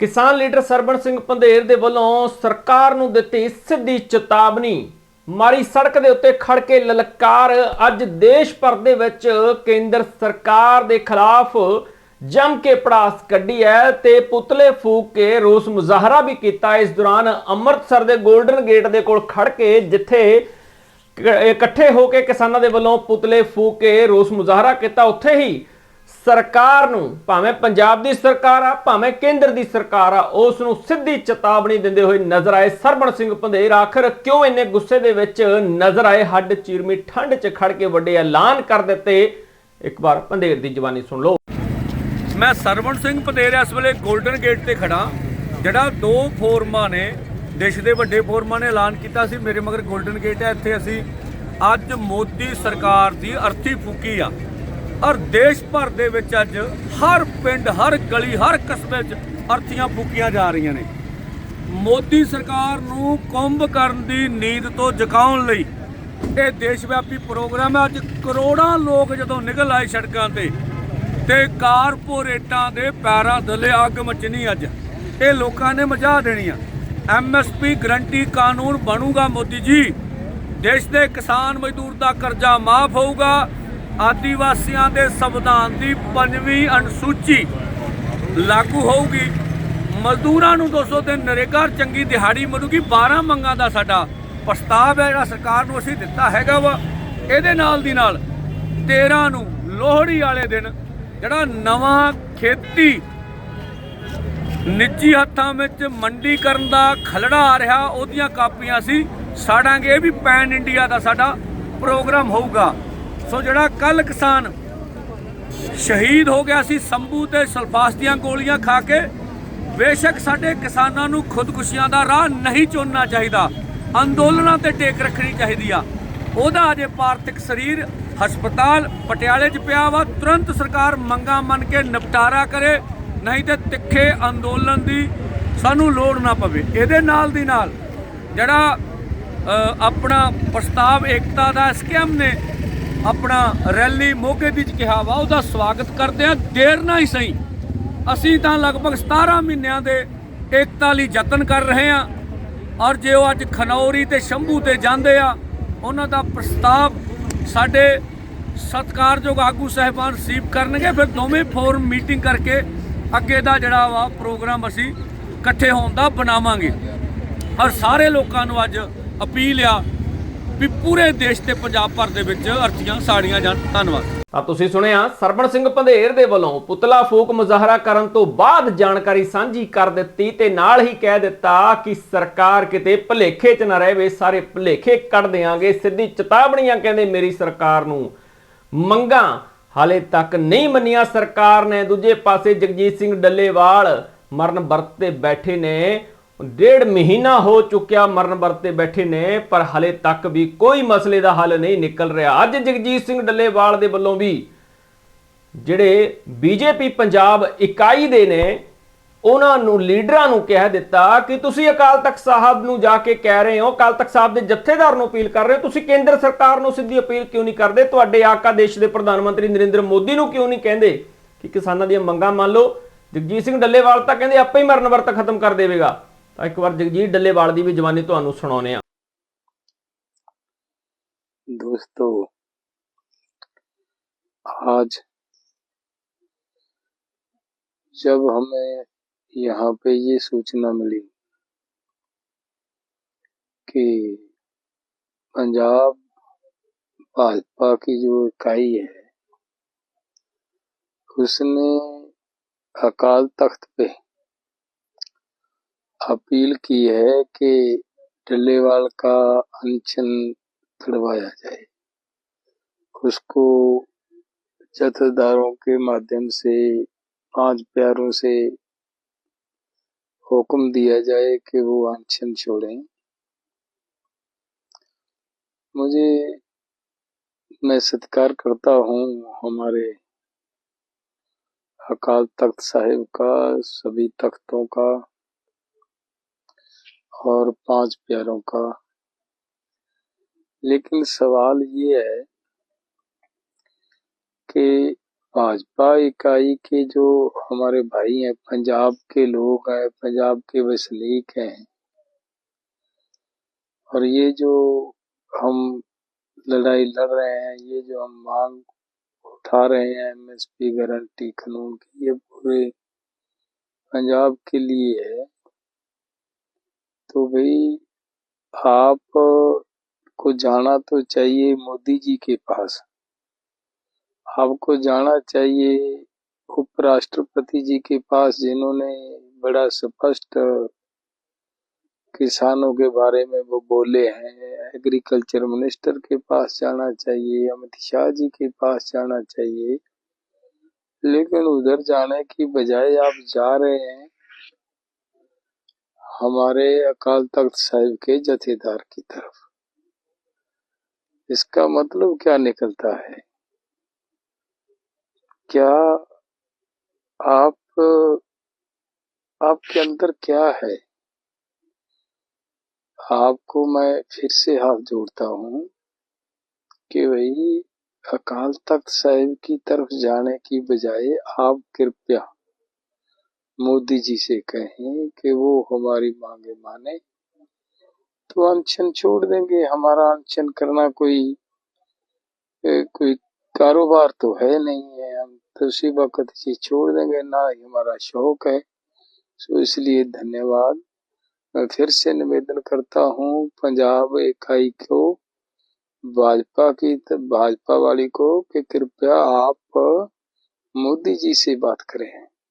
ਕਿਸਾਨ ਲੀਡਰ ਸਰਬਣ ਸਿੰਘ ਪੰਧੇਰ ਦੇ ਵੱਲੋਂ ਸਰਕਾਰ ਨੂੰ ਦਿੱਤੀ ਸਿੱਧੀ ਚੇਤਾਵਨੀ। ਮਾਰੀ ਸੜਕ ਦੇ ਉੱਤੇ ਖੜ ਕੇ ਲਲਕਾਰ, ਅੱਜ ਦੇਸ਼ ਭਰ ਦੇ ਵਿੱਚ ਕੇਂਦਰ ਸਰਕਾਰ ਦੇ ਖਿਲਾਫ ਜੰਮ ਕੇ ਪੜਾਸ ਕੱਢੀ ਹੈ ਤੇ ਪੁਤਲੇ ਫੂਕ ਕੇ ਰੋਸ ਮੁਜ਼ਾਹਰਾ ਵੀ ਕੀਤਾ। ਇਸ ਦੌਰਾਨ ਅੰਮ੍ਰਿਤਸਰ ਦੇ 골ਡਨ ਗੇਟ ਦੇ ਕੋਲ ਖੜ ਕੇ ਜਿੱਥੇ ਇਕੱਠੇ ਹੋ ਕੇ ਕਿਸਾਨਾਂ ਦੇ ਵੱਲੋਂ ਪੁਤਲੇ ਫੂਕ ਕੇ ਰੋਸ ਮੁਜ਼ਾਹਰਾ ਕੀਤਾ, ਉੱਥੇ ਹੀ ਸਰਕਾਰ ਨੂੰ, ਭਾਵੇਂ ਪੰਜਾਬ ਦੀ ਸਰਕਾਰ ਆ, ਭਾਵੇਂ ਕੇਂਦਰ ਦੀ ਸਰਕਾਰ ਆ, ਉਸ ਨੂੰ ਸਿੱਧੀ ਚੇਤਾਵਨੀ ਦਿੰਦੇ ਹੋਏ ਨਜ਼ਰ ਆਏ ਸਰਬਣ ਸਿੰਘ ਪੰਧੇਰ ਆਖਰ ਕਿਉਂ ਇੰਨੇ ਗੁੱਸੇ ਦੇ ਵਿੱਚ ਨਜ਼ਰ ਆਏ? ਹੱਡ ਚੀਰਮੀ ਠੰਡ 'ਚ ਖੜ ਕੇ ਵੱਡੇ ਐਲਾਨ ਕਰ ਦਿੱਤੇ। ਇੱਕ ਵਾਰ ਪੰਧੇਰ ਦੀ ਜ਼ੁਬਾਨੀ ਸੁਣ ਲਓ। ਮੈਂ ਸਰਵਣ ਸਿੰਘ ਪਤੇਰ ਇਸ ਵੇਲੇ 골ਡਨ ਗੇਟ ਤੇ ਖੜਾ ਜਿਹੜਾ ਦੋ ਫੋਰਮਾਂ ਨੇ, ਦੇਸ਼ ਦੇ ਵੱਡੇ ਫੋਰਮਾਂ ਨੇ ਐਲਾਨ ਕੀਤਾ ਸੀ, ਮੇਰੇ ਮਗਰ 골ਡਨ ਗੇਟ ਹੈ ਇੱਥੇ ਅਸੀਂ ਅੱਜ ਮੋਦੀ ਸਰਕਾਰ ਦੀ ਅਰਥੀ ਫੂਕੀ ਆ। ਔਰ ਦੇਸ਼ ਭਰ ਦੇ ਵਿੱਚ ਅੱਜ ਹਰ ਪਿੰਡ, ਹਰ ਗਲੀ, ਹਰ ਕਸਬੇ 'ਚ ਅਰਥੀਆਂ ਫੂਕੀਆਂ ਜਾ ਰਹੀਆਂ ਨੇ। ਮੋਦੀ ਸਰਕਾਰ ਨੂੰ ਕੁੰਭ ਕਰਨ ਦੀ ਨੀਂਦ ਤੋਂ ਜਗਾਉਣ ਲਈ ਇਹ ਦੇਸ਼ ਵਿਆਪੀ ਪ੍ਰੋਗਰਾਮ ਹੈ। ਅੱਜ ਕਰੋੜਾਂ ਲੋਕ ਜਦੋਂ ਨਿਕਲ ਆਏ ਸੜਕਾਂ ਤੇ ਤੇ ਕਾਰਪੋਰੇਟਾਂ ਦੇ ਪੈਰਾਂ ਥੱਲੇ ਅੱਗ ਮਚਣੀ ਅੱਜ। ਇਹ ਲੋਕਾਂ ਨੇ ਮਜ਼ਾ ਦੇਣੀ ਆ। ਐਮਐਸਪੀ ਗਰੰਟੀ ਕਾਨੂੰਨ ਬਣੂਗਾ ਮੋਦੀ ਜੀ। ਦੇਸ਼ ਦੇ ਕਿਸਾਨ ਮਜ਼ਦੂਰ ਦਾ ਕਰਜ਼ਾ ਮਾਫ ਹੋਊਗਾ। ਆਦੀਵਾਸੀਆਂ ਦੇ ਸੰਵਿਧਾਨ ਦੀ ਪੰਜਵੀਂ ਅਨੁਸੂਚੀ ਲਾਗੂ ਹੋਊਗੀ। ਮਜ਼ਦੂਰਾਂ ਨੂੰ 200 ਦਿਨ ਨਰੇਗਾ ਚੰਗੀ ਦਿਹਾੜੀ ਮਿਲੂਗੀ। 12 ਮੰਗਾਂ ਦਾ ਸਾਡਾ ਪ੍ਰਸਤਾਵ ਹੈ, ਜਿਹੜਾ ਸਰਕਾਰ ਨੂੰ ਅਸੀਂ ਦਿੱਤਾ ਹੈਗਾ ਵਾ। ਇਹਦੇ ਨਾਲ ਦੀ ਨਾਲ 13 ਨੂੰ ਲੋਹੜੀ ਵਾਲੇ ਦਿਨ ਜਿਹੜਾ ਨਵਾਂ ਖੇਤੀ ਨਿੱਜੀ ਹੱਥਾਂ ਵਿੱਚ ਮੰਡੀਕਰਨ ਦਾ ਖਲੜਾ ਆ ਰਿਹਾ, ਉਹਦੀਆਂ ਕਾਪੀਆਂ ਸੀ ਸਾੜਾਂਗੇ। ਇਹ ਵੀ ਪੈਨ ਇੰਡੀਆ ਦਾ ਸਾਡਾ ਪ੍ਰੋਗਰਾਮ ਹੋਊਗਾ। ਸੋ ਜਿਹੜਾ ਕੱਲ ਕਿਸਾਨ ਸ਼ਹੀਦ ਹੋ ਗਿਆ ਸੀ, ਸੰਭੂ ਤੇ ਸਲਫਾਸ ਦੀਆਂ ਗੋਲੀਆਂ ਖਾ ਕੇ, ਬੇਸ਼ੱਕ ਸਾਡੇ ਕਿਸਾਨਾਂ ਨੂੰ ਖੁਦਕੁਸ਼ੀਆਂ ਦਾ ਰਾਹ ਨਹੀਂ ਚੁਣਨਾ ਚਾਹੀਦਾ। ਅੰਦੋਲਨਾਂ ਤੇ ਟੇਕ ਰੱਖਣੀ ਚਾਹੀਦੀ ਆ। ਉਹਦਾ ਅਜੇ ਪਾਰਥਿਕ ਸਰੀਰ ਹਸਪਤਾਲ ਪਟਿਆਲੇ 'ਚ ਪਿਆ ਵਾ। ਤੁਰੰਤ ਸਰਕਾਰ ਮੰਗਾ ਮੰਨ ਕੇ ਨਿਪਟਾਰਾ ਕਰੇ, ਨਹੀਂ ਤੇ ਤਿੱਖੇ ਅੰਦੋਲਨ ਦੀ ਸਾਨੂੰ ਲੋੜ ਨਾ ਪਵੇ। ਇਹਦੇ ਨਾਲ ਦੀ ਨਾਲ ਜਿਹੜਾ ਆਪਣਾ ਪ੍ਰਸਤਾਵ ਏਕਤਾ ਦਾ ਸਕੀਮ ਨੇ ਆਪਣਾ ਰੈਲੀ ਮੋਗੇ ਦੀ ਕਿਹਾ ਵਾ, ਉਹਦਾ ਸਵਾਗਤ ਕਰਦੇ ਆ ਦੇਰ ਨਾ ਹੀ ਸਹੀ। ਅਸੀਂ ਤਾਂ ਲਗਭਗ 17 ਮਹੀਨਿਆਂ ਦੇ ਏਕਤਾ ਲਈ ਯਤਨ ਕਰ ਰਹੇ ਆ ਔਰ ਜੇ ਉਹ ਅੱਜ ਖਨੌਰੀ ਤੇ ਸ਼ੰਭੂ ਤੇ ਜਾਂਦੇ ਆ, ਉਹਨਾਂ ਦਾ ਪ੍ਰਸਤਾਵ ਸਾਡੇ ਸਤਿਕਾਰਯੋਗ ਆਗੂ ਸਹਿਬਾਨ ਰਿਸੀਵ ਕਰਨਗੇ। ਫਿਰ ਦੋਵੇਂ ਫੋਰਮ ਮੀਟਿੰਗ ਕਰਕੇ ਅੱਗੇ ਦਾ ਜਿਹੜਾ ਵਾ ਪ੍ਰੋਗਰਾਮ ਅਸੀਂ ਇਕੱਠੇ ਹੋਣ ਦਾ ਬਣਾਵਾਂਗੇ। ਔਰ ਸਾਰੇ ਲੋਕਾਂ ਨੂੰ ਅੱਜ ਅਪੀਲ ਆ ਵੀ ਪੂਰੇ ਦੇਸ਼ ਤੇ ਪੰਜਾਬ ਭਰ ਦੇ ਵਿੱਚ ਅਰਥੀਆਂ ਸਾੜੀਆਂ ਜਾਣ। ਧੰਨਵਾਦ। ਤਾਂ ਤੁਸੀਂ ਸੁਣਿਆ, ਸਰਬਣ ਸਿੰਘ ਪੰਧੇਰ ਦੇ ਵੱਲੋਂ ਪੁਤਲਾ ਫੂਕ ਮੁਜ਼ਾਹਰਾ ਕਰਨ ਤੋਂ ਬਾਅਦ ਜਾਣਕਾਰੀ ਸਾਂਝੀ ਕਰ ਦਿੱਤੀ ਤੇ ਨਾਲ ਹੀ ਕਹਿ ਦਿੱਤਾ ਕਿ ਸਰਕਾਰ ਕਿਤੇ ਭਲੇਖੇ 'ਚ ਨਾ ਰਹੇ ਸਾਰੇ ਭਲੇਖੇ ਕੱਢ ਦੇਾਂਗੇ ਸਿੱਧੀ ਚੇਤਾਵਨੀਆਂ ਕਹਿੰਦੇ ਮੇਰੀ ਸਰਕਾਰ ਨੂੰ। ਮੰਗਾਂ ਹਾਲੇ ਤੱਕ ਨਹੀਂ ਮੰਨੀਆਂ ਸਰਕਾਰ ਨੇ। ਦੂਜੇ ਪਾਸੇ ਜਗਜੀਤ ਸਿੰਘ ਡੱਲੇਵਾਲ ਮਰਨ ਵਰਤ ਤੇ ਬੈਠੇ ਨੇ। ਡੇਢ ਮਹੀਨਾ ਹੋ ਚੁੱਕਿਆ ਮਰਨ ਵਰਤੇ ਬੈਠੇ ਨੇ, ਪਰ ਹਲੇ ਤੱਕ ਵੀ ਕੋਈ ਮਸਲੇ ਦਾ ਹੱਲ ਨਹੀਂ ਨਿਕਲ ਰਿਹਾ। ਅੱਜ ਜਗਜੀਤ ਸਿੰਘ ਡੱਲੇਵਾਲ ਦੇ ਵੱਲੋਂ ਵੀ ਜਿਹੜੇ ਬੀਜੇਪੀ ਪੰਜਾਬ ਇਕਾਈ ਦੇ ਨੇ, ਉਹਨਾਂ ਨੂੰ ਲੀਡਰਾਂ ਨੂੰ ਕਹਿ ਦਿੱਤਾ ਕਿ ਤੁਸੀਂ ਅਕਾਲ ਤਖਤ ਸਾਹਿਬ ਨੂੰ ਜਾ ਕੇ ਕਹਿ ਰਹੇ ਹੋ, ਅਕਾਲ ਤਖਤ ਸਾਹਿਬ ਦੇ ਜਥੇਦਾਰ ਨੂੰ ਅਪੀਲ ਕਰ ਰਹੇ ਹੋ, ਤੁਸੀਂ ਕੇਂਦਰ ਸਰਕਾਰ ਨੂੰ ਸਿੱਧੀ ਅਪੀਲ ਕਿਉਂ ਨਹੀਂ ਕਰਦੇ? ਤੁਹਾਡੇ ਆਕਾ ਦੇਸ਼ ਦੇ ਪ੍ਰਧਾਨ ਮੰਤਰੀ ਨਰਿੰਦਰ ਮੋਦੀ ਨੂੰ ਕਿਉਂ ਨਹੀਂ ਕਹਿੰਦੇ ਕਿ ਕਿਸਾਨਾਂ ਦੀਆਂ ਮੰਗਾਂ ਮੰਨ ਲਓ? ਜਗਜੀਤ ਸਿੰਘ ਡੱਲੇਵਾਲ ਤਾਂ ਕਹਿੰਦੇ, ਆਪੇ ਹੀ ਮਰਨ ਵਰਤ ਖਤਮ ਕਰ ਦੇਵੇਗਾ। ਤਾਂ ਇੱਕ ਵਾਰ ਜਗਜੀਤ ਡੱਲੇਵਾਲ ਦੀ ਵੀ ਜਵਾਨੀ ਤੁਹਾਨੂੰ ਸੁਣਾਉਨੇ ਆ दोस्तों आज जब हमें यहाँ पे ये सूचना मिली कि पंजाब भाजपा की जो इकाई है उसने अकाल तख्त पे अपील की है कि टिल्लेवाल का अनशन छुड़वाया जाए। उसको जथेदारों के माध्यम से, पाँच प्यारों से हुक्म दिया जाए कि वो अनशन छोड़ें। मुझे, मैं सत्कार करता हूँ हमारे अकाल तख्त साहिब का, सभी तख्तों का। और पाँच प्यारों का। लेकिन सवाल ये है कि भाजपा इकाई के जो हमारे भाई हैं, पंजाब के लोग हैं, पंजाब के वसनीक हैं, और ये जो हम लड़ाई लड़ रहे हैं, ये जो हम मांग उठा रहे हैं एमएसपी गारंटी कानून की, ये पूरे पंजाब के लिए है। तो भाई, आप को जाना तो चाहिए मोदी जी के पास। आपको जाना चाहिए उपराष्ट्रपति जी के पास, जिन्होंने बड़ा स्पष्ट किसानों के बारे में वो बोले हैं। एग्रीकल्चर मिनिस्टर के पास जाना चाहिए, अमित शाह जी के पास जाना चाहिए। लेकिन उधर जाने की बजाय आप जा रहे हैं हमारे अकाल तख्त साहिब के जथेदार की तरफ़। इसका मतलब क्या निकलता है? क्या आप, आपके अंदर क्या है? आपको मैं फिर से हाथ जोड़ता हूँ कि भाई, अकाल तख्त साहिब की तरफ़ जाने की बजाय आप कृपया मोदी जी से कहें कि वो हमारी मांगे माने तो अनशन छोड़ देंगे। हमारा अनशन करना कोई कोई कारोबार तो है नहीं है। हम तो उसी वक्त ही छोड़ देंगे, ना ही हमारा शौक है। सो इसलिए धन्यवाद। मैं फिर से निवेदन करता हूँ, पंजाब इकाई को, भाजपा की, भाजपा वाली को, कि कृपया आप मोदी जी से बात करें।